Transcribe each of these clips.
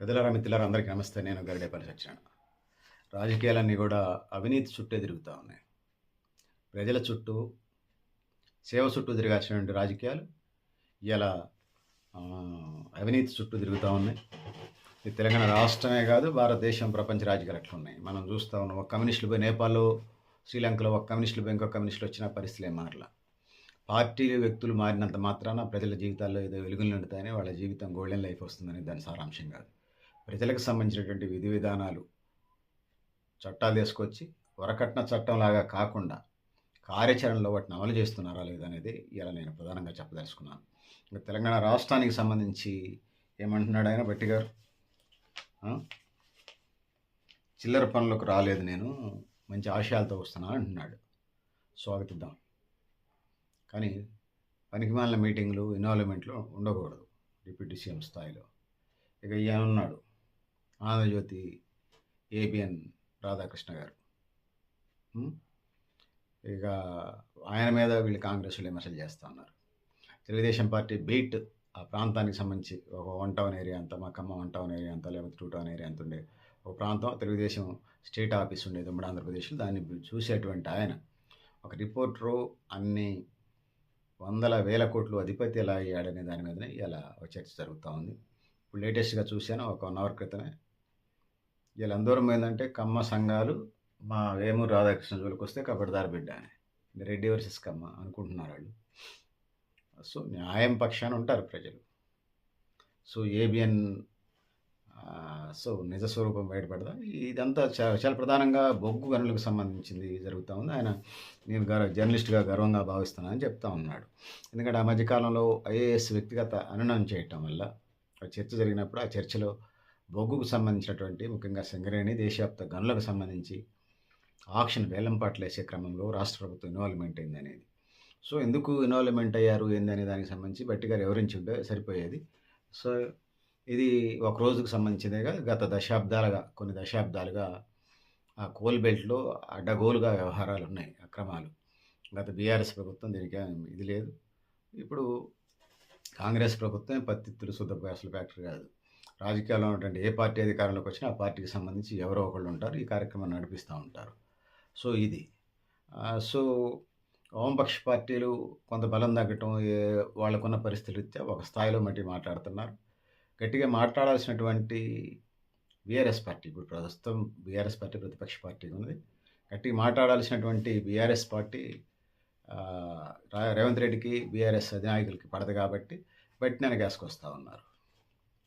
పెద్దలారా మిత్రులారా అందరికీ నమస్తే. నేను గరిడేపల్లి సత్యనారాయణ రాజకీయాలన్నీ కూడా అవినీతి చుట్టే తిరుగుతూ ఉన్నాయి. ప్రజల చుట్టూ సేవ చుట్టూ తిరగాల్సినటువంటి రాజకీయాలు ఇలా అవినీతి చుట్టూ తిరుగుతూ ఉన్నాయి. ఇది తెలంగాణ రాష్ట్రమే కాదు భారతదేశం ప్రపంచ రాజకీయాలు అట్లా ఉన్నాయి. మనం చూస్తూ ఉన్నాం ఒక కమ్యూనిస్టులు పోయి నేపాల్లో శ్రీలంకలో ఒక కమ్యూనిస్టులు పోయి ఇంకొక కమ్యూనిస్టులు వచ్చిన పరిస్థితులు ఏం మారలా. పార్టీలు వ్యక్తులు మారినంత మాత్రాన ప్రజల జీవితాల్లో ఏదో వెలుగులు నిండుతాయని వాళ్ళ జీవితం గోల్డెన్ లైఫ్ వస్తుందని దాని సారాంశం కాదు. ప్రజలకు సంబంధించినటువంటి విధి విధానాలు చట్టాలు తీసుకొచ్చి వరకట్న చట్టంలాగా కాకుండా కార్యాచరణలో వాటిని అమలు చేస్తున్నారా లేదనేది ఇలా నేను ప్రధానంగా చెప్పదలుచుకున్నాను. ఇంకా తెలంగాణ రాష్ట్రానికి సంబంధించి ఏమంటున్నాడు ఆయన బట్టి గారు? చిల్లర పనులకు రాలేదు నేను మంచి ఆశయాలతో వస్తున్నా అంటున్నాడు. స్వాగతిద్దాం. కానీ పనికిమాలిన మీటింగ్లు ఇన్వాల్వ్మెంట్లు ఉండకూడదు డిప్యూటీ సీఎం స్థాయిలో. ఇక ఈయన ఉన్నాడు. ఆంధ్రజ్యోతి ఏబిఎన్ రాధాకృష్ణ గారు. ఇక ఆయన మీద వీళ్ళు కాంగ్రెస్లో విమర్శలు చేస్తూ ఉన్నారు. తెలుగుదేశం పార్టీ బీట్ ఆ ప్రాంతానికి సంబంధించి ఒక వన్ టౌన్ ఏరియా అంతా మా ఖమ్మం వన్ టౌన్ ఏరియా అంతా లేకపోతే టూ టౌన్ ఏరియా అంత ఉండే ఒక ప్రాంతం. తెలుగుదేశం స్టేట్ ఆఫీస్ ఉండేది ఉమ్మడి ఆంధ్రప్రదేశ్లో దాన్ని చూసేటువంటి ఆయన. ఒక రిపోర్టరు అన్ని వందల వేల కోట్లు అధిపతి ఎలా అయ్యాడనే దాని మీదనే ఇలా చర్చ జరుగుతూ ఉంది. ఇప్పుడు లేటెస్ట్గా చూశాను ఒక వన్ అవర్ క్రితమే ఇలా ఏంటంటే కమ్మ సంఘాలు మా వేమూరు రాధాకృష్ణ జోలికి వస్తే కబడ్దారు బిడ్డ అని. రెడ్డి వర్సెస్ కమ్మ అనుకుంటున్నారు వాళ్ళు. సో న్యాయం పక్షాన ఉంటారు ప్రజలు. సో ఏబిఎన్ సో నిజ స్వరూపం బయటపడదా? ఇదంతా చాలా చాలా ప్రధానంగా బొగ్గు గనులకు సంబంధించింది జరుగుతూ ఉంది. ఆయన నేను గర్వ జర్నలిస్ట్గా గర్వంగా భావిస్తున్నానని చెప్తా ఉన్నాడు. ఎందుకంటే ఆ మధ్యకాలంలో ఐఏఎస్ వ్యక్తిగత అననం చేయటం వల్ల ఆ చర్చ జరిగినప్పుడు ఆ చర్చలో బొగ్గుకు సంబంధించినటువంటి ముఖ్యంగా సింగరేణి దేశవ్యాప్త గనులకు సంబంధించి ఆక్షన్ వేలంపాట్లు వేసే క్రమంలో రాష్ట్ర ప్రభుత్వం ఇన్వాల్వ్మెంట్ అయింది అనేది సో ఎందుకు ఇన్వాల్వ్మెంట్ అయ్యారు? ఏందనే దానికి సంబంధించి బట్టి గారు వివరించి ఉంటే సరిపోయేది. సో ఇది ఒక రోజుకు సంబంధించినదిగా గత దశాబ్దాలుగా కొన్ని దశాబ్దాలుగా ఆ కోల్ బెల్ట్లో అడ్డగోలుగా వ్యవహారాలు ఉన్నాయి అక్రమాలు గత బీఆర్ఎస్ ప్రభుత్వం దీనికి ఇది లేదు. ఇప్పుడు కాంగ్రెస్ ప్రభుత్వం పత్తిత్తులు శుద్ధ ఫ్యాక్టరీ కాదు. రాజకీయాల్లో ఉన్నటువంటి ఏ పార్టీ అధికారంలోకి వచ్చినా ఆ పార్టీకి సంబంధించి ఎవరో ఒకళ్ళు ఉంటారు ఈ కార్యక్రమం నడిపిస్తూ ఉంటారు. సో ఇది. సో వామపక్ష పార్టీలు కొంత బలం తగ్గటం వాళ్ళకున్న పరిస్థితులు ఒక స్థాయిలో మట్టి మాట్లాడుతున్నారు. గట్టిగా మాట్లాడాల్సినటువంటి బీఆర్ఎస్ పార్టీ ఇప్పుడు ప్రస్తుతం బీఆర్ఎస్ పార్టీ ప్రతిపక్ష పార్టీ ఉంది గట్టిగా మాట్లాడాల్సినటువంటి బీఆర్ఎస్ పార్టీ రా- రేవంత్ రెడ్డికి బీఆర్ఎస్ అధినాయకులకి పడదు కాబట్టి బట్టిన గ్యాస్కి ఉన్నారు.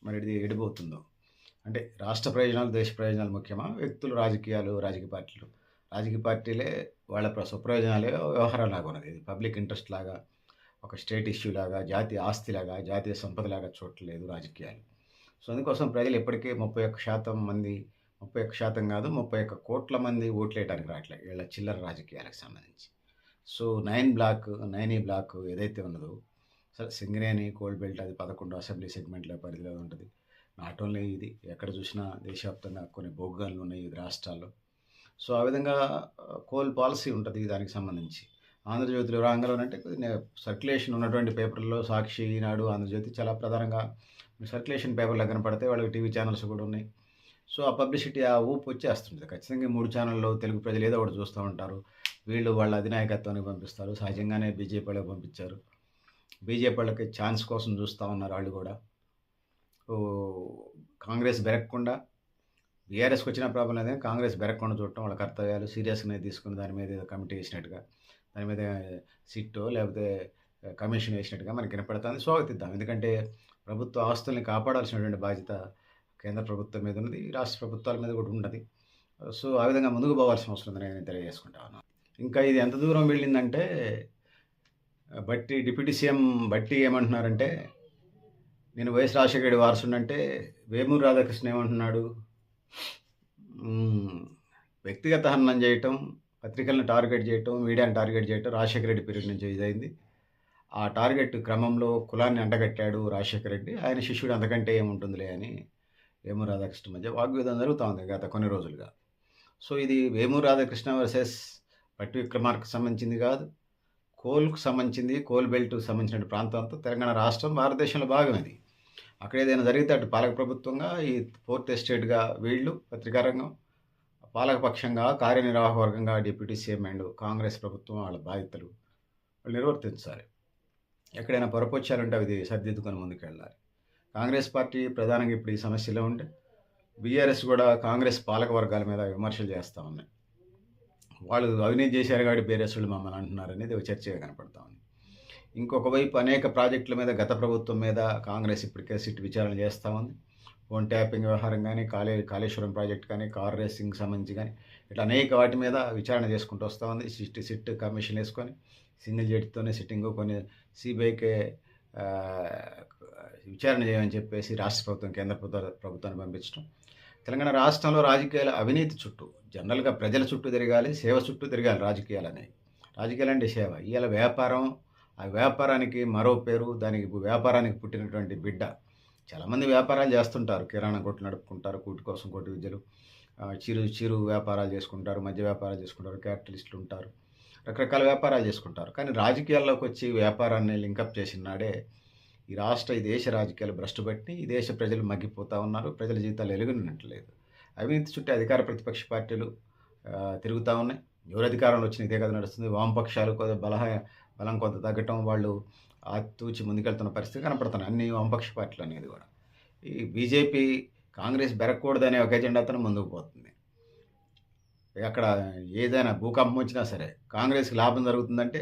మరి ఇది ఎడిపోతుందో? అంటే రాష్ట్ర ప్రయోజనాలు దేశ ప్రయోజనాలు ముఖ్యమా? వ్యక్తులు రాజకీయాలు రాజకీయ పార్టీలు? రాజకీయ పార్టీలే వాళ్ళ ప్ర- స్వప్రయోజనాలే వ్యవహారం లాగా ఉన్నది. ఇది పబ్లిక్ ఇంట్రెస్ట్ లాగా ఒక స్టేట్ ఇష్యూ లాగా జాతీయ ఆస్తిలాగా జాతీయ సంపదలాగా చూడలేదు రాజకీయాలు. సో అందుకోసం ప్రజలు ఇప్పటికే ముప్పై ఒక్క శాతం మంది ముప్పై ఒక్క శాతం కాదు ముప్పై ఒక్క కోట్ల మంది ఓట్లేయడానికి రావట్లేదు. వీళ్ళ చిల్లర రాజకీయాలకు సంబంధించి. సో నైన్ బ్లాక్ నైన్ ఈ బ్లాక్ ఏదైతే ఉన్నదో సరే సింగరేణి కోల్డ్ బెల్ట్ అది పదకొండు అసెంబ్లీ సెగ్మెంట్ల పరిధిలో ఉంటుంది. నాట్ ఓన్లీ ఇది ఎక్కడ చూసినా దేశవ్యాప్తంగా కొన్ని బొగ్గలు ఉన్నాయి ఇది రాష్ట్రాల్లో. సో ఆ విధంగా కోల్ పాలసీ ఉంటుంది దానికి సంబంధించి. ఆంధ్రజ్యోతిలో రాంగంలో అంటే సర్క్యులేషన్ ఉన్నటువంటి పేపర్లో సాక్షి ఈనాడు ఆంధ్రజ్యోతి చాలా ప్రధానంగా సర్క్యులేషన్ పేపర్లు కనపడితే వాళ్ళకి టీవీ ఛానల్స్ కూడా ఉన్నాయి. సో ఆ పబ్లిసిటీ ఆ ఊపు వచ్చేస్తుంది. ఖచ్చితంగా మూడు ఛానల్లో తెలుగు ప్రజలు ఏదో ఒకటి చూస్తూ ఉంటారు. వీళ్ళు వాళ్ళ అధినాయకత్వానికి పంపిస్తారు. సహజంగానే బీజేపీ పంపించారు. బీజేపీ వాళ్ళకి ఛాన్స్ కోసం చూస్తూ ఉన్నారు వాళ్ళు కూడా. కాంగ్రెస్ బెరగకుండా బీఆర్ఎస్కి వచ్చిన ప్రాబ్లం లేదని కాంగ్రెస్ బెరగకుండా చూడటం వాళ్ళ కర్తవ్యాలు సీరియస్గానే తీసుకుని దాని మీద ఏదో కమిటీ వేసినట్టుగా దాని మీద సిట్టో లేకపోతే కమిషన్ వేసినట్టుగా మనకి వినపడుతుంది. స్వాగతిద్దాం. ఎందుకంటే ప్రభుత్వ ఆస్తుల్ని కాపాడాల్సినటువంటి బాధ్యత కేంద్ర ప్రభుత్వం మీద ఉన్నది రాష్ట్ర ప్రభుత్వాల మీద కూడా ఉన్నది. సో ఆ విధంగా ముందుకు పోవాల్సిన అవసరం ఉందని నేను తెలియజేసుకుంటా ఉన్నాను. ఇంకా ఇది ఎంత దూరం వెళ్ళిందంటే బట్టి డిప్యూటీ సీఎం బట్టి ఏమంటున్నారంటే నేను వైఎస్ రాజశేఖర రెడ్డి వారసుడంటే వేమూరు రాధాకృష్ణ ఏమంటున్నాడు? వ్యక్తిగత హననం చేయటం పత్రికలను టార్గెట్ చేయటం మీడియాను టార్గెట్ చేయటం రాజశేఖర రెడ్డి పీరియడ్ నుంచి ఇదైంది. ఆ టార్గెట్ క్రమంలో కులాన్ని అండగట్టాడు రాజశేఖర రెడ్డి. ఆయన శిష్యుడు అంతకంటే ఏముంటుందిలే అని వేమూరు రాధాకృష్ణ మధ్య వాగ్వేదం జరుగుతూ ఉంది గత కొన్ని రోజులుగా. సో ఇది వేమూరు రాధాకృష్ణ వర్సెస్ పట్టి విక్రమార్కు సంబంధించింది కాదు. కోల్కు సంబంధించింది కోల్ బెల్ట్కు సంబంధించిన ప్రాంతం అంతా తెలంగాణ రాష్ట్రం భారతదేశంలో భాగం ఇది అక్కడ ఏదైనా జరిగితే అటు పాలక ప్రభుత్వంగా ఈ ఫోర్త్ ఎస్టేట్గా వీళ్ళు పత్రికా రంగం పాలకపక్షంగా కార్యనిర్వాహక వర్గంగా డిప్యూటీ సీఎం అండ్ కాంగ్రెస్ ప్రభుత్వం వాళ్ళ బాధ్యతలు వాళ్ళు నిర్వర్తించాలి. ఎక్కడైనా పొరపొచ్చాలు అది అవి సర్దిద్దుకొని ముందుకు వెళ్ళాలి కాంగ్రెస్ పార్టీ ప్రధానంగా ఇప్పుడు ఈ సమస్యలో ఉంటే బీఆర్ఎస్ కూడా కాంగ్రెస్ పాలక వర్గాల మీద విమర్శలు చేస్తూ ఉన్నాయి. వాళ్ళు అవినీతి చేశారు కాబట్టి బీఆర్ఎస్ మమ్మల్ని అంటున్నారు అనేది ఒక చర్చగా కనపడతా ఉంది. ఇంకొక వైపు అనేక ప్రాజెక్టుల మీద గత ప్రభుత్వం మీద కాంగ్రెస్ ఇప్పటికే సిట్ విచారణ చేస్తూ ఉంది. ఫోన్ ట్యాపింగ్ వ్యవహారం కానీ కాళే కాళేశ్వరం ప్రాజెక్ట్ కానీ కార్ రేసింగ్ సంబంధించి కానీ ఇట్లా అనేక వాటి మీద విచారణ చేసుకుంటూ వస్తూ ఉంది. సిట్ సిట్ కమిషన్ వేసుకొని సింగిల్ జడ్జితోనే సిట్టింగ్ కొన్ని సిబిఐకే విచారణ చేయమని చెప్పేసి రాష్ట్ర ప్రభుత్వం కేంద్ర ప్రభుత్వ ప్రభుత్వాన్ని పంపించడం తెలంగాణ రాష్ట్రంలో రాజకీయాల అవినీతి చుట్టూ జనరల్గా ప్రజల చుట్టూ తిరగాలి సేవ చుట్టూ తిరగాలి రాజకీయాలు అనేవి రాజకీయాలు అంటే సేవ. ఇవాళ వ్యాపారం ఆ వ్యాపారానికి మరో పేరు దానికి వ్యాపారానికి పుట్టినటువంటి బిడ్డ. చాలామంది వ్యాపారాలు చేస్తుంటారు. కిరాణా కొట్టు నడుపుకుంటారు కూటి కోసం కోటి విద్యలు. చిరు చిరు వ్యాపారాలు చేసుకుంటారు మధ్య వ్యాపారాలు చేసుకుంటారు క్యాపిటలిస్టులు ఉంటారు. రకరకాల వ్యాపారాలు చేసుకుంటారు. కానీ రాజకీయాల్లోకి వచ్చి వ్యాపారాన్ని లింకప్ చేసిన నాడే ఈ రాష్ట్ర ఈ దేశ రాజకీయాలు భ్రష్టుపట్టి ఈ దేశ ప్రజలు మగ్గిపోతూ ఉన్నారు ప్రజల జీవితాలు ఎలుగునట్లేదు అవినీతి చుట్టూ అధికార ప్రతిపక్ష పార్టీలు తిరుగుతూ ఉన్నాయి. ఎవరు అధికారంలో వచ్చిన ఇదే కదా నడుస్తుంది. వామపక్షాలు కొంత బలహ బలం కొంత తగ్గటం వాళ్ళు ఆతూచి ముందుకెళ్తున్న పరిస్థితి కనపడుతున్నాయి. అన్ని వామపక్ష పార్టీలు అనేది కూడా. ఈ బీజేపీ కాంగ్రెస్ బెరగకూడదనే ఒక ఎజెండాతో ముందుకు పోతుంది. అక్కడ ఏదైనా భూకంపం వచ్చినా సరే కాంగ్రెస్కి లాభం జరుగుతుందంటే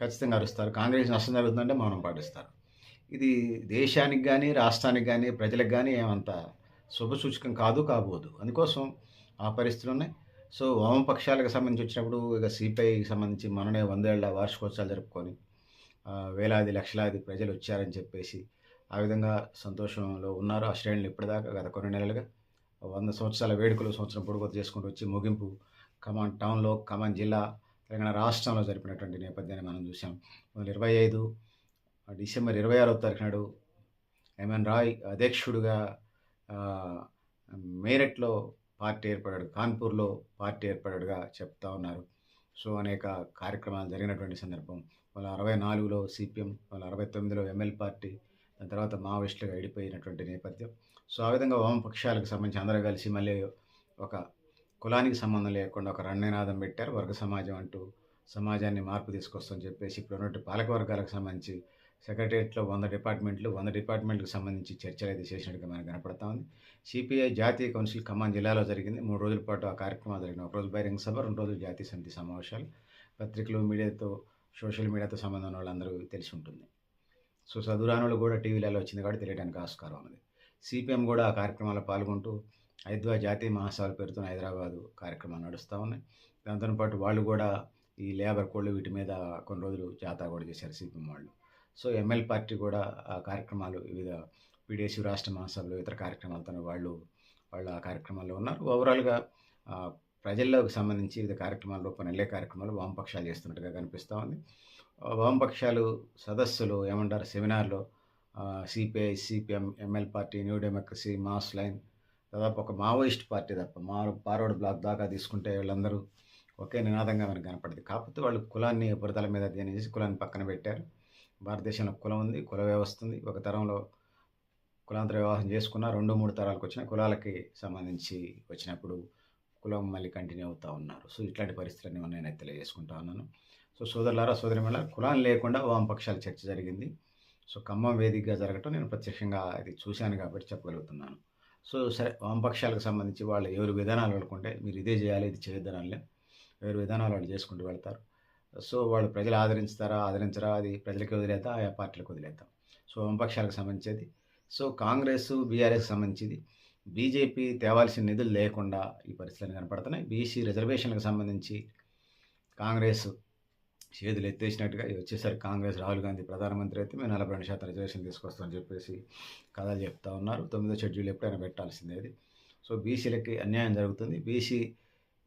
ఖచ్చితంగా అరుస్తారు. కాంగ్రెస్ నష్టం జరుగుతుందంటే మౌనం పాటిస్తారు. ఇది దేశానికి కానీ రాష్ట్రానికి కానీ ప్రజలకు కానీ ఏమంత శుభసూచకం కాదు కాబోదు. అందుకోసం ఆ పరిస్థితులు ఉన్నాయి సో వామపక్షాలకు సంబంధించి వచ్చినప్పుడు ఇక సిపిఐకి సంబంధించి మననే వందేళ్ళ వార్షికోత్సవాలు జరుపుకొని వేలాది లక్షలాది ప్రజలు వచ్చారని చెప్పేసి ఆ విధంగా సంతోషంలో ఉన్నారు. ఆ శ్రేణులు ఇప్పటిదాకా గత కొన్ని నెలలుగా వంద సంవత్సరాల వేడుకలు సంవత్సరం పొడుగుత చేసుకుంటూ వచ్చి ముగింపు ఖమ్మం టౌన్లో ఖమ్మం జిల్లా తెలంగాణ రాష్ట్రంలో జరిపినటువంటి నేపథ్యాన్ని మనం చూసాం ఇరవై ఐదు డిసెంబర్ ఇరవై ఆరో తారీఖు నాడు ఎంఎన్ రాయ్ అధ్యక్షుడిగా మేరట్లో పార్టీ ఏర్పడాడు కాన్పూర్లో పార్టీ ఏర్పడాడుగా చెప్తా ఉన్నారు. సో అనేక కార్యక్రమాలు జరిగినటువంటి సందర్భం. వాళ్ళ అరవై నాలుగులో సిపిఎం వాళ్ళ అరవై తొమ్మిదిలో ఎంఎల్ పార్టీ దాని తర్వాత మావోయిస్టులుగా విడిపోయినటువంటి నేపథ్యం. సో ఆ విధంగా వామపక్షాలకు సంబంధించి అందరూ కలిసి మళ్ళీ ఒక కులానికి సంబంధం లేకుండా ఒక రణ్యనాదం పెట్టారు. వర్గ సమాజం అంటూ సమాజాన్ని మార్పు తీసుకొస్తామని చెప్పేసి ఇప్పుడు ఉన్నటువంటి పాలక వర్గాలకు సంబంధించి సెక్రటరియట్లో వంద డిపార్ట్మెంట్లు వంద డిపార్ట్మెంట్లకు సంబంధించి చర్చలు అయితే చేసినట్టుగా మనకు కనపడతా ఉంది. సిపిఐ జాతీయ కౌన్సిల్ ఖమ్మం జిల్లాలో జరిగింది. మూడు రోజుల పాటు ఆ కార్యక్రమాలు జరిగిన ఒకరోజు బహిరంగ సభ రెండు రోజులు జాతీయ సమితి సమావేశాలు. పత్రికలు మీడియాతో సోషల్ మీడియాతో సంబంధం ఉన్న వాళ్ళందరూ తెలిసి ఉంటుంది. సో చదువురాని కూడా టీవీలలో వచ్చింది కాబట్టి తెలియడానికి ఆస్కారం ఉన్నది. సిపిఎం కూడా ఆ కార్యక్రమాల్లో పాల్గొంటూ హైదరాబాద్ జాతీయ మహాసభలు పేరుతో హైదరాబాదు కార్యక్రమాలు నడుస్తూ ఉన్నాయి. దాంతో పాటు వాళ్ళు కూడా ఈ లేబర్ కోళ్ళు వీటి మీద కొన్ని రోజులు జాతా కూడా చేశారు సిపిఎం వాళ్ళు. సో ఎంఎల్ పార్టీ కూడా ఆ కార్యక్రమాలు వివిధ పీడిఎస్ రాష్ట్ర మహాసభలు ఇతర కార్యక్రమాలతో వాళ్ళు వాళ్ళు ఆ కార్యక్రమాల్లో ఉన్నారు. ఓవరాల్గా ప్రజల్లోకి సంబంధించి వివిధ కార్యక్రమాలు రూపంలో వెళ్ళే కార్యక్రమాలు వామపక్షాలు చేస్తున్నట్టుగా కనిపిస్తూ ఉంది. వామపక్షాలు సదస్సులు ఏమంటారు? సెమినార్లో CPI CPM ML party new democracy mass line దాదాపు ఒక మావోయిస్ట్ పార్టీ తప్ప మా ఫార్వర్డ్ బ్లాక్ దాకా తీసుకుంటే వీళ్ళందరూ ఒకే నినాదంగా మనకు కనపడింది. కాకపోతే వాళ్ళు కులాన్ని ఉపరితల మీద అధ్యయనం చేసి కులాన్ని పక్కన పెట్టారు. భారతదేశంలో కులం ఉంది కుల వ్యవస్థ ఉంది. ఒక తరంలో కులాంతర వివాహం చేసుకున్న రెండు మూడు తరాలకు వచ్చిన కులాలకి సంబంధించి వచ్చినప్పుడు కులం మళ్ళీ కంటిన్యూ అవుతూ ఉన్నారు. సో ఇట్లాంటి పరిస్థితులన్నీ నేను తెలియజేసుకుంటా ఉన్నాను. సో సోదరులారా సోదరిమల కులం లేకుండా వామపక్షాల చర్చ జరిగింది. సో ఖమ్మం వేదికగా జరగటం నేను ప్రత్యక్షంగా అది చూశాను కాబట్టి చెప్పగలుగుతున్నాను. సో సరే వామపక్షాలకు సంబంధించి వాళ్ళు ఎవరి విధానాలు వాళ్ళకుంటే మీరు ఇదే చేయాలి ఇది చేయొద్దనాలే ఎవరి విధానాలు వాళ్ళు చేసుకుంటూ వెళ్తారు. సో వాళ్ళు ప్రజలు ఆదరించుతారా ఆదరించరా అది ప్రజలకి వదిలేతా ఆయా పార్టీలకు వదిలేద్దాం? సో వామపక్షాలకు సంబంధించేది. సో కాంగ్రెస్ బీఆర్ఎస్ సంబంధించింది. బీజేపీ తేవాల్సిన నిధులు లేకుండా ఈ పరిస్థితులు కనపడుతున్నాయి. బీసీ రిజర్వేషన్లకు సంబంధించి కాంగ్రెస్ చేతులు ఎత్తేసినట్టుగా వచ్చేసరికి కాంగ్రెస్ రాహుల్ గాంధీ ప్రధానమంత్రి అయితే మేము నలభై రెండు శాతం రిజర్వేషన్ తీసుకొస్తామని చెప్పేసి కథలు చెప్తా ఉన్నారు. తొమ్మిదో షెడ్యూల్ ఎప్పుడైనా పెట్టాల్సిందే అది. సో బీసీలకి అన్యాయం జరుగుతుంది. బీసీ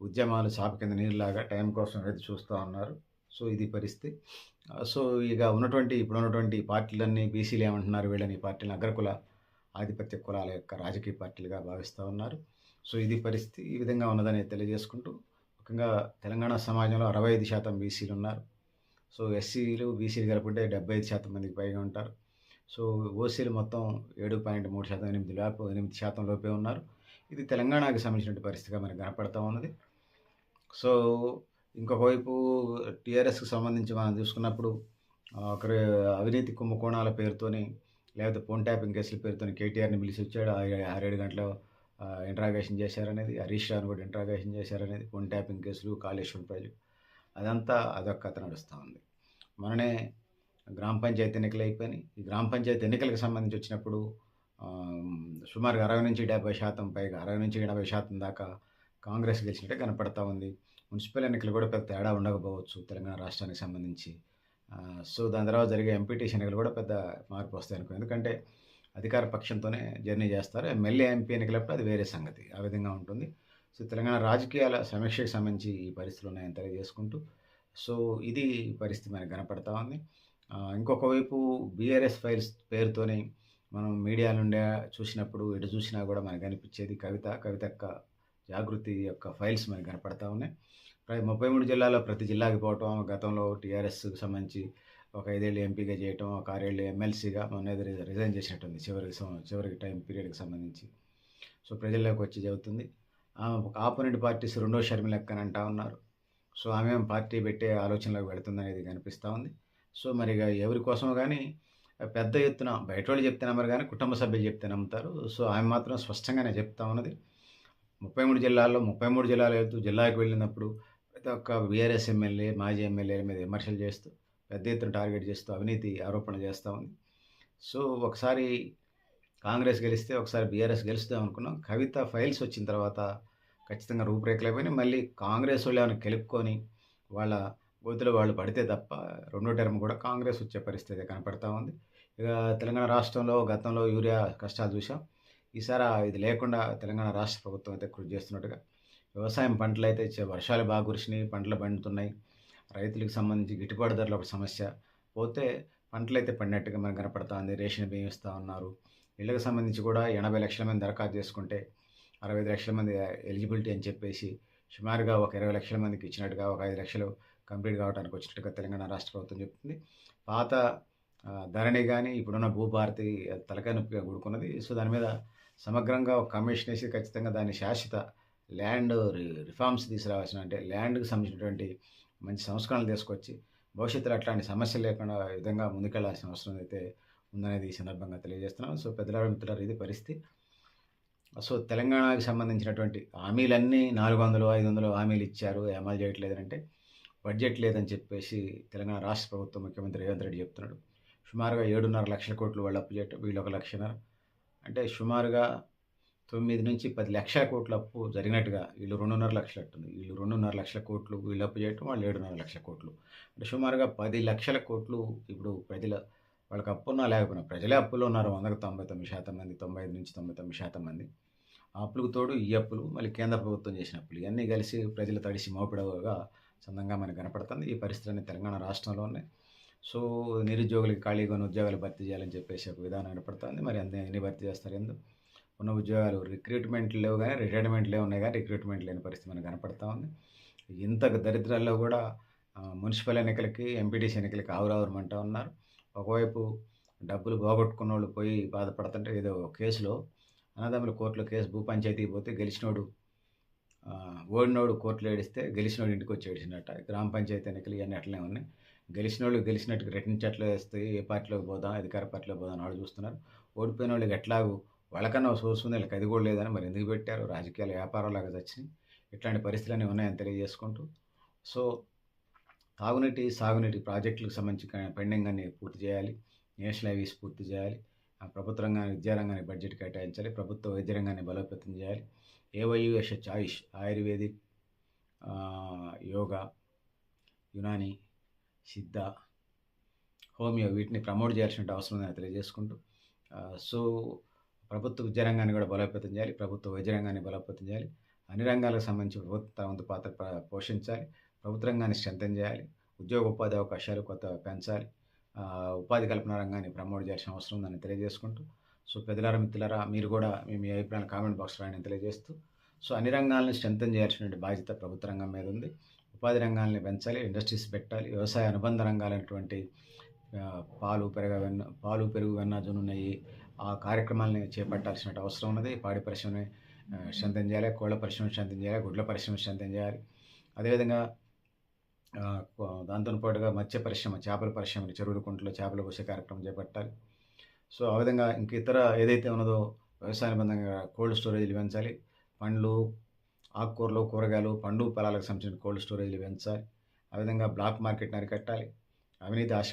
ఉద్యమాలు చాప కింద నీరులాగా టైం కోసం అయితే చూస్తూ ఉన్నారు. సో ఇది పరిస్థితి. సో ఇక ఉన్నటువంటి ఇప్పుడు ఉన్నటువంటి పార్టీలన్నీ బీసీలు ఏమంటున్నారు? వీళ్ళని ఈ అగ్రకుల ఆధిపత్య కులాల యొక్క రాజకీయ పార్టీలుగా భావిస్తూ ఉన్నారు. సో ఇది పరిస్థితి ఈ విధంగా ఉన్నదని తెలియజేసుకుంటూ ముఖ్యంగా తెలంగాణ సమాజంలో అరవై ఐదు శాతం బీసీలు ఉన్నారు. సో ఎస్సీలు బీసీలు కలుపుకుంటే డెబ్బై ఐదు శాతం మందికి పైగా ఉంటారు. సో ఓసీలు మొత్తం ఏడు పాయింట్ మూడు శాతం ఎనిమిది లోపు ఎనిమిది శాతం లోపే ఉన్నారు. ఇది తెలంగాణకి సంబంధించిన పరిస్థితిగా మనకు కనపడతా ఉన్నది. సో ఇంకొక వైపు టీఆర్ఎస్కి సంబంధించి మనం చూసుకున్నప్పుడు ఒకరు అవినీతి కుంభకోణాల పేరుతోని లేకపోతే ఫోన్ ట్యాపింగ్ కేసుల పేరుతోని కేటీఆర్ని పిలిచి వచ్చాడు ఆరేడు గంటల ఇంట్రాగేషన్ చేశారనేది హరీష్ రావుని కూడా ఇంట్రాగేషన్ చేశారనేది ఫోన్ ట్యాపింగ్ కేసులు కాళేశ్వరం ప్రాజెక్ట్ అదంతా అదొక కథ నడుస్తూ ఉంది. మననే గ్రామ పంచాయతీ ఎన్నికలు అయిపోయినాయి. ఈ గ్రామ పంచాయతీ ఎన్నికలకు సంబంధించి వచ్చినప్పుడు సుమారుగా అరవై నుంచి డెబ్బై శాతం పైగా అరవై నుంచి ఎనభై శాతం దాకా కాంగ్రెస్ గెలిచినట్టే కనపడతా ఉంది. మున్సిపల్ ఎన్నికలు కూడా పెద్ద తేడా ఉండకపోవచ్చు తెలంగాణ రాష్ట్రానికి సంబంధించి. సో దాని తర్వాత జరిగే ఎంపీటీసీ ఎన్నికలు కూడా పెద్ద మార్పు వస్తాయి అనుకో. ఎందుకంటే అధికార పక్షంతోనే జర్నీ చేస్తారు. ఎమ్మెల్యే ఎంపీ ఎన్నికలప్పుడు అది వేరే సంగతి ఆ విధంగా ఉంటుంది. సో తెలంగాణ రాజకీయాల సమీక్షకు సంబంధించి ఈ పరిస్థితులు ఉన్నాయని తెలియజేసుకుంటూ. సో ఇది పరిస్థితి మనకు కనపడతా ఉంది. ఇంకొక వైపు బీఆర్ఎస్ ఫైల్స్ పేరుతోనే మనం మీడియా నుండి చూసినప్పుడు ఎటు చూసినా కూడా మనకు కనిపించేది కవిత కవితక్క జాగృతి యొక్క ఫైల్స్ మనకు కనపడతా ఉన్నాయి. ముప్పై మూడు జిల్లాలో ప్రతి జిల్లాకి పోవటం గతంలో టీఆర్ఎస్కి సంబంధించి ఒక ఐదేళ్ళు ఎంపీగా చేయటం ఒక ఆరేళ్ళు ఎమ్మెల్సీగా మొన్న రిజైన్ చేసినట్టుంది చివరికి చివరికి టైం పీరియడ్కి సంబంధించి. సో ప్రజల్లోకి వచ్చి చెబుతుంది ఆమె ఒక ఆపోనెంట్ పార్టీస్ రెండో షర్మి లెక్కన అంటా ఉన్నారు. సో ఆమె పార్టీ పెట్టే ఆలోచనలోకి పెడుతుంది అనేది కనిపిస్తూ ఉంది. సో మరి ఇక ఎవరి కోసమో కానీ పెద్ద ఎత్తున బయట వాళ్ళు చెప్తే నమ్మరు కానీ కుటుంబ సభ్యులు చెప్తే నమ్ముతారు. సో ఆమె మాత్రం స్పష్టంగానే చెప్తా ఉన్నది. ముప్పై మూడు జిల్లాల్లో ముప్పై మూడు జిల్లాలు వెళ్తూ జిల్లాకు వెళ్ళినప్పుడు ప్రతి ఒక్క బీఆర్ఎస్ ఎమ్మెల్యే మాజీ ఎమ్మెల్యేల మీద విమర్శలు చేస్తూ పెద్ద ఎత్తున టార్గెట్ చేస్తూ అవినీతి ఆరోపణ చేస్తూ ఉంది. సో ఒకసారి కాంగ్రెస్ గెలిస్తే ఒకసారి బీఆర్ఎస్ గెలుస్తాం అనుకున్నాం. కవిత ఫైల్స్ వచ్చిన తర్వాత ఖచ్చితంగా రూపురేఖలు అయిపోయినాయి మళ్ళీ కాంగ్రెస్ వాళ్ళు ఏమైనా గెలుపుకొని వాళ్ళ గోతులో వాళ్ళు పడితే తప్ప రెండో టర్మ్ కూడా కాంగ్రెస్ వచ్చే పరిస్థితి కనపడతా ఉంది. ఇక తెలంగాణ రాష్ట్రంలో గతంలో యూరియా కష్టాలు చూసాం ఈసారి ఇది లేకుండా తెలంగాణ రాష్ట్ర ప్రభుత్వం అయితే కృషి చేస్తున్నట్టుగా వ్యవసాయం పంటలు అయితే వర్షాలు బాగా కురిసినాయి పంటలు పండుతున్నాయి. రైతులకు సంబంధించి గిట్టుబాటు ధరల ఒక సమస్య. పోతే పంటలు అయితే పండినట్టుగా మనకు కనపడతా ఉంది రేషన్ బియ్యం ఇస్తూ ఉన్నారు. ఇళ్ళకి సంబంధించి కూడా ఎనభై లక్షల మంది దరఖాస్తు చేసుకుంటే అరవై ఐదు లక్షల మంది ఎలిజిబిలిటీ అని చెప్పేసి సుమారుగా ఒక ఇరవై లక్షల మందికి ఇచ్చినట్టుగా ఒక ఐదు లక్షలు కంప్లీట్ కావడానికి వచ్చినట్టుగా తెలంగాణ రాష్ట్ర ప్రభుత్వం చెప్తుంది. పాత ధరణి కానీ ఇప్పుడున్న భూభారతి తలకాయ నొప్పిగా కూడుకున్నది. సో దాని మీద సమగ్రంగా ఒక కమిషన్ వేసి ఖచ్చితంగా దాన్ని శాశ్వత ల్యాండ్ రి- రిఫార్మ్స్ తీసుకురావాల్సిన అంటే ల్యాండ్కి సంబంధించినటువంటి మంచి సంస్కరణలు తీసుకొచ్చి భవిష్యత్తులో అట్లాంటి సమస్యలు లేకుండా విధంగా ముందుకెళ్ళాల్సిన అవసరం అయితే ఉందనేది ఈ సందర్భంగా తెలియజేస్తున్నాను సో పెద్దలారు మిత్రులారు ఇది పరిస్థితి. సో తెలంగాణకి సంబంధించినటువంటి హామీలన్నీ నాలుగు వందలు ఐదు వందలు హామీలు ఇచ్చారు. అమలు చేయట్లేదంటే బడ్జెట్ లేదని చెప్పేసి తెలంగాణ రాష్ట్ర ప్రభుత్వం ముఖ్యమంత్రి రేవంత్ రెడ్డి చెప్తున్నాడు. సుమారుగా ఏడున్నర లక్షల కోట్లు వాళ్ళు అప్పు చేయటం వీళ్ళు ఒక లక్షన్నర అంటే సుమారుగా తొమ్మిది నుంచి పది లక్షల కోట్ల అప్పు జరిగినట్టుగా వీళ్ళు రెండున్నర లక్షలు అట్టుంది వీళ్ళు రెండున్నర లక్షల కోట్లు వీళ్ళు అప్పు చేయటం వాళ్ళు ఏడున్నర లక్షల కోట్లు. అంటే సుమారుగా పది లక్షల కోట్లు ఇప్పుడు ప్రజల వాళ్ళకి అప్పు ఉన్నా లేకపోయినా ప్రజలే అప్పులో ఉన్నారు వందకు తొంభై తొమ్మిది శాతం మంది తొంభై ఐదు నుంచి తొంభై తొమ్మిది శాతం మంది. ఆ అప్పులకు తోడు ఈ అప్పులు మళ్ళీ కేంద్ర ప్రభుత్వం చేసిన అప్పులు ఇవన్నీ కలిసి ప్రజలు తడిసి మోపిడగా చందంగా మనకు కనపడుతుంది. ఈ పరిస్థితులన్నీ తెలంగాణ రాష్ట్రంలోనే సో నిరుద్యోగులకి ఖాళీగా ఉన్న ఉద్యోగాలు భర్తీ చేయాలని చెప్పేసి ఒక విధానం ఏర్పడుతుంది. మరి అంతే ఎన్ని భర్తీ చేస్తారు ఎందుకు? ఉన్న ఉద్యోగాలు రిక్రూట్మెంట్ లేవు కానీ రిటైర్మెంట్ లేవు ఉన్నాయి కానీ రిక్రూట్మెంట్ లేని పరిస్థితి మనకు కనపడతా ఉంది. ఇంత దరిద్రాల్లో కూడా మున్సిపల్ ఎన్నికలకి ఎంపీటీసీ ఎన్నికలకి ఆవురావురమంటా ఉన్నారు. ఒకవైపు డబ్బులు పోగొట్టుకున్న వాళ్ళు పోయి బాధపడుతుంటే ఏదో కేసులో అన్నదమ్ముల కోర్టులో కేసు భూ పంచాయతీకి పోతే గెలిచినోడు ఓడినోడు కోర్టులో ఏడిస్తే గెలిచినోడు ఇంటికి వచ్చి ఏడిచినట్ట. గ్రామ పంచాయతీ ఎన్నికలు ఇవన్నీ అట్లనే ఉన్నాయి. గెలిచిన వాళ్ళు గెలిచినట్టు రెట్టించట్లు వేస్తే ఏ పార్టీలోకి పోదాం అధికార పార్టీలోకి పోదాం అని వాళ్ళు చూస్తున్నారు. ఓడిపోయిన వాళ్ళకి ఎట్లాగూ వాళ్ళకన్నా సోర్స్ ఉంది వీళ్ళకి అది కూడా లేదని మరి ఎందుకు పెట్టారు? రాజకీయాలు వ్యాపారాలాగా వచ్చినాయి ఇట్లాంటి పరిస్థితులన్నీ ఉన్నాయని తెలియజేసుకుంటూ. సో తాగునీటి సాగునీటి ప్రాజెక్టులకు సంబంధించి పెండింగ్ అన్ని పూర్తి చేయాలి. నేషనల్ హైవేస్ పూర్తి చేయాలి. ఆ ప్రభుత్వ రంగాన్ని విద్యారంగానికి బడ్జెట్ కేటాయించాలి. ప్రభుత్వ వైద్య రంగాన్ని బలోపేతం చేయాలి. ఏవైయుఎస్హెచ్ ఆయుష్ ఆయుర్వేదిక్ యోగా యునాని సిద్ధ. హోమియో వీటిని ప్రమోట్ చేయాల్సిన అవసరం ఉందని తెలియజేసుకుంటూ సో ప్రభుత్వ విద్యారంగాన్ని కూడా బలోపేతం చేయాలి ప్రభుత్వ వైద్య రంగాన్ని బలోపేతం చేయాలి అన్ని రంగాలకు సంబంధించి ప్రభుత్వ తన వంతు పాత్ర పోషించాలి ప్రభుత్వ రంగాన్ని స్ట్రెంథన్ చేయాలి ఉద్యోగ ఉపాధి అవకాశాలు కొత్త పెంచాలి ఉపాధి కల్పన రంగాన్ని ప్రమోట్ చేయాల్సిన అవసరం ఉందని తెలియజేసుకుంటూ సో పెద్దలారా మిత్రులారా మీరు కూడా మీ మీ అభిప్రాయాలు కామెంట్ బాక్స్ రాయని తెలియజేస్తూ సో అన్ని రంగాలను స్ట్రెంథన్ చేయాల్సిన బాధ్యత ప్రభుత్వ రంగం మీద ఉంది. ఉపాధి రంగాల్ని పెంచాలి ఇండస్ట్రీస్ పెట్టాలి వ్యవసాయ అనుబంధ రంగాలైనటువంటి పాలు, పెరగ వెన్న పాలు, పెరుగు, వెన్న, జున్ను, ఆ కార్యక్రమాలని చేపట్టాల్సిన అవసరం ఉన్నది. పాడి పరిశ్రమని ఆహ్, చేయాలి. కోళ్ళ పరిశ్రమ స్ట్రెంథెన్ చేయాలి. గుడ్ల పరిశ్రమ స్ట్రెంథెన్ చేయాలి. అదేవిధంగా దాంతో దాంతోని పాటుగా మత్స్య పరిశ్రమ, చేపల పరిశ్రమని చెరువుల కుంటలో చేపలు కోసే కార్యక్రమం చేపట్టాలి. సో, ఆ విధంగా ఇంక ఇతర ఏదైతే ఉన్నదో వ్యవసాయ అనుబంధంగా కోల్డ్ స్టోరేజ్‌లు పెంచాలి. పండ్లు, ఆకుకూరలు, కూరగాయలు, పండు ఫలాలకు సంబంధించిన కోల్డ్ స్టోరేజ్‌లు పెంచాలి. ఆ విధంగా బ్లాక్ మార్కెట్‌ని అరికట్టాలి. అవినీతి, ఆశ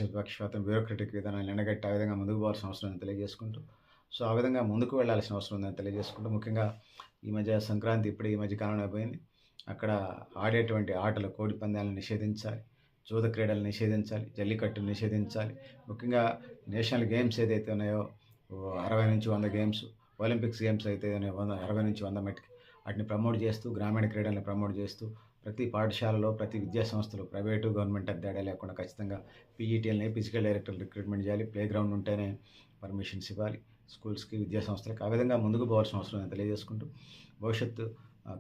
బ్యూరోక్రటిక్ విధానాన్ని ఎండగట్టి ఆ విధంగా ముందుకు పోవాల్సిన అవసరం ఉందని తెలియజేసుకుంటూ, సో, ఆ విధంగా ముందుకు వెళ్ళాల్సిన అవసరం ఉందని తెలియజేసుకుంటూ, ముఖ్యంగా ఈ మధ్య సంక్రాంతి ఇప్పుడే ఈ మధ్య కాలంలో అయిపోయింది. అక్కడ ఆడేటువంటి ఆటలు, కోడి పందాలను నిషేధించాలి. జూద క్రీడలను నిషేధించాలి. జల్లికట్టును నిషేధించాలి. ముఖ్యంగా నేషనల్ గేమ్స్ ఏదైతే ఉన్నాయో అరవై నుంచి వంద గేమ్స్, ఒలింపిక్స్ గేమ్స్ అయితే ఉన్నాయో వంద 60-100 మట్టికి వాటిని ప్రమోట్ చేస్తూ, గ్రామీణ క్రీడలను ప్రమోట్ చేస్తూ, ప్రతి పాఠశాలలో, ప్రతి విద్యా సంస్థలు ప్రైవేటు, గవర్నమెంట్ తేడా లేకుండా ఖచ్చితంగా పీఈటీఎల్‌ని ఫిజికల్ డైరెక్టర్లు రిక్రూట్‌మెంట్ చేయాలి. ప్లే గ్రౌండ్ ఉంటేనే పర్మిషన్స్ ఇవ్వాలి. స్కూల్స్‌కి, విద్యా సంస్థలకి. ఆ విధంగా ముందుకు పోవాల్సిన అవసరం తెలియజేసుకుంటూ, భవిష్యత్తు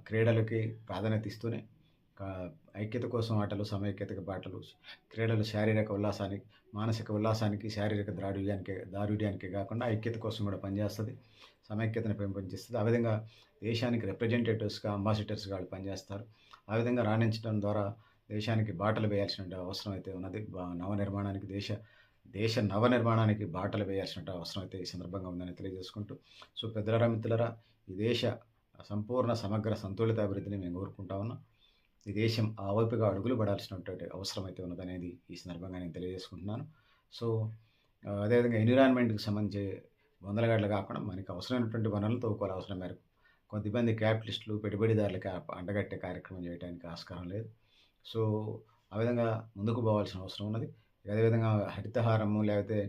క్రీడలకి ప్రాధాన్యత ఇస్తూనే ఐక్యత కోసం ఆటలు, సమైక్యత బాటలు, క్రీడలు శారీరక ఉల్లాసానికి, మానసిక ఉల్లాసానికి, శారీరక ద్రాఢ్యానికి దారుఢ్యానికే కాకుండా ఐక్యత కోసం కూడా పనిచేస్తుంది సమైక్యతను పెంపొందిస్తుంది ఆ విధంగా దేశానికి రిప్రజెంటేటివ్స్‌గా, అంబాసిడర్స్‌గా వాళ్ళు పనిచేస్తారు. ఆ విధంగా రాణించడం ద్వారా దేశానికి బాటలు వేయాల్సిన అవసరం అయితే ఉన్నది. నవ నిర్మాణానికి దేశ దేశ నవ నిర్మాణానికి బాటలు వేయాల్సిన అవసరం అయితే ఈ సందర్భంగా ఉందని తెలియజేసుకుంటూ, సో, పెద్దల మిత్రులరా ఈ దేశ సంపూర్ణ, సమగ్ర, సంతులిత అభివృద్ధిని మేము కోరుకుంటా ఉన్నాం. ఈ దేశం ఆ వైపుగా అడుగులు పడాల్సినటువంటి అవసరం అయితే ఉన్నదనేది ఈ సందర్భంగా నేను తెలియజేసుకుంటున్నాను. సో, అదేవిధంగా ఎన్విరాన్మెంట్‌కి సంబంధించి వందలగాడలు కాకుండా మనకి అవసరమైనటువంటి వనరులు తవ్వుకోవాలి అవసరం మేరకు. కొంతమంది క్యాపిటలిస్టులు, పెట్టుబడిదారులకి అండగట్టే కార్యక్రమం చేయడానికి ఆస్కారం లేదు. సో, ఆ విధంగా ముందుకు పోవాల్సిన అవసరం ఉన్నది. అదేవిధంగా హరితహారము లేకపోతే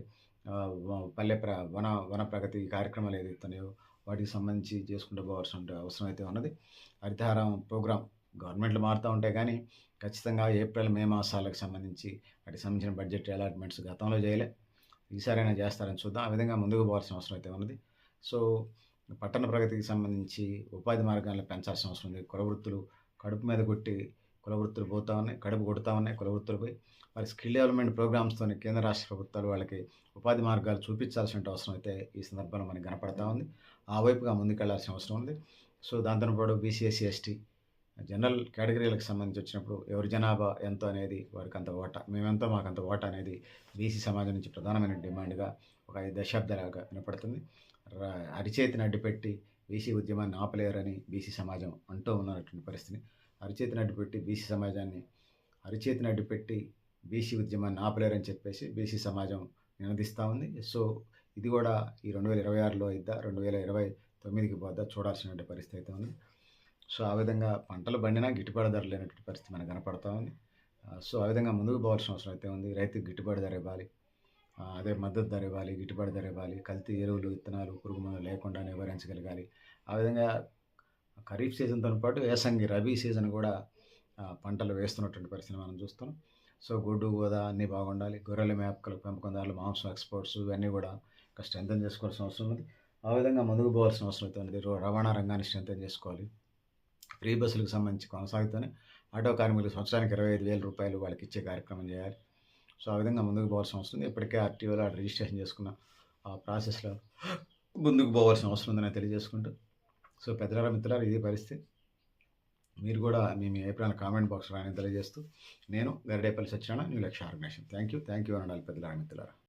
పల్లె ప్ర వన వన ప్రగతి కార్యక్రమాలు ఏదైతే ఉన్నాయో వాటికి సంబంధించి చేసుకుంటూ పోవాల్సిన అవసరం అయితే ఉన్నది. హరితహారం ప్రోగ్రామ్ గవర్నమెంట్‌లు మారుతూ ఉంటాయి కానీ, ఖచ్చితంగా ఏప్రిల్, మే మాసాలకు సంబంధించి వాటికి సంబంధించిన బడ్జెట్ అలాట్‌మెంట్స్ గతంలో చేయలే. ఈసారైనా చేస్తారని చూద్దాం. ఆ విధంగా ముందుకు పోవాల్సిన అవసరం అయితే ఉన్నది. సో, పట్టణ ప్రగతికి సంబంధించి ఉపాధి మార్గాలను పెంచాల్సిన అవసరం ఉంది. కులవృత్తులు కడుపు మీద కొట్టి కులవృత్తులు పోతా ఉన్నాయి. కడుపు కొడతా ఉన్నాయి కులవృత్తులు పోయి. మరి స్కిల్ డెవలప్‌మెంట్ ప్రోగ్రామ్స్‌తోని కేంద్ర, రాష్ట్ర ప్రభుత్వాలు వాళ్ళకి ఉపాధి మార్గాలు చూపించాల్సిన అవసరం అయితే ఈ సందర్భంలో మనకి కనపడతా ఉంది. ఆ వైపుగా ముందుకెళ్ళాల్సిన అవసరం ఉంది. సో, దాంతోని పాటు ఎస్టీ జనరల్ కేటగిరీలకు సంబంధించి వచ్చినప్పుడు ఎవరి జనాభా ఎంతో అనేది వారికి అంత ఓట మేమెంతో అంత ఓట అనేది బీసీ సమాజం నుంచి ప్రధానమైన డిమాండ్‌గా ఒక ఐదు దశాబ్దాలుగా వినపడుతుంది. అరిచేతిని అడ్డుపెట్టి బీసీ ఉద్యమాన్ని ఆపలేరని బీసీ సమాజం అంటూ ఉన్నటువంటి పరిస్థితిని అరిచేతిని అడ్డుపెట్టి బీసీ సమాజాన్ని అరిచేతిని అడ్డుపెట్టి బీసీ ఉద్యమాన్ని ఆపలేరని చెప్పేసి బీసీ సమాజం నినదిస్తా ఉంది. సో, ఇది కూడా ఈ 2026లో అయిద్దా? 2029కి పోద్దా? చూడాల్సినటువంటి పరిస్థితి అయితే ఉంది. సో, ఆ విధంగా పంటలు పండినా గిట్టుబాటు ధర లేనటువంటి పరిస్థితి మనకు కనపడతా ఉంది. సో, ఆ విధంగా ముందుకు పోవాల్సిన అవసరం అయితే ఉంది. రైతుకు గిట్టుబాటు ధర ఇవ్వాలి. అదే మద్దతు ధర ఇవ్వాలి. గిట్టుబాటు ధర ఇవ్వాలి. కల్తీ ఎరువులు, విత్తనాలు, పురుగు మందులు లేకుండా నివారించగలగాలి. ఆ విధంగా ఖరీఫ్ సీజన్తో పాటు వేసంగి రబీ సీజన్ కూడా పంటలు వేస్తున్నటువంటి పరిస్థితి మనం చూస్తున్నాం. సో, గొడ్డు, గోదా అన్నీ బాగుండాలి. గొర్రెల మేపకలు పెంపకందారులు, మాంసం ఎక్స్‌పోర్ట్స్ ఇవన్నీ కూడా ఇంకా స్ట్రెంథెన్ చేసుకోవాల్సిన అవసరం ఉంది. ఆ విధంగా ముందుకు పోవాల్సిన అవసరం అయితే ఉంది. రవాణా రంగాన్ని స్ట్రెంథెన్ చేసుకోవాలి. ఫ్రీ బస్సులకు సంబంధించి కొనసాగుతూనే ఆటో కార్మికులకు సంవత్సరానికి రూ. 25,000 వాళ్ళకి ఇచ్చే కార్యక్రమం చేయాలి. సో, ఆ విధంగా ముందుకు పోవాల్సిన అవసరం ఉంది. ఇప్పటికే ఆర్‌టీఓలో రిజిస్ట్రేషన్ చేసుకున్న ఆ ప్రాసెస్‌లో ముందుకు పోవాల్సిన అవసరం ఉందని తెలియజేసుకుంటూ, సో, పెద్దలారా, మిత్రులారా ఇది పరిస్థితి. మీరు కూడా మీ మీ అభిప్రాయాలను కామెంట్ బాక్స్‌లో రాయని తెలియజేస్తూ, నేను Garidepalli Satyanarayana new Lakshya organisation. Thank you. Thank you అనండాలి పెద్దలారా, మిత్రులారా.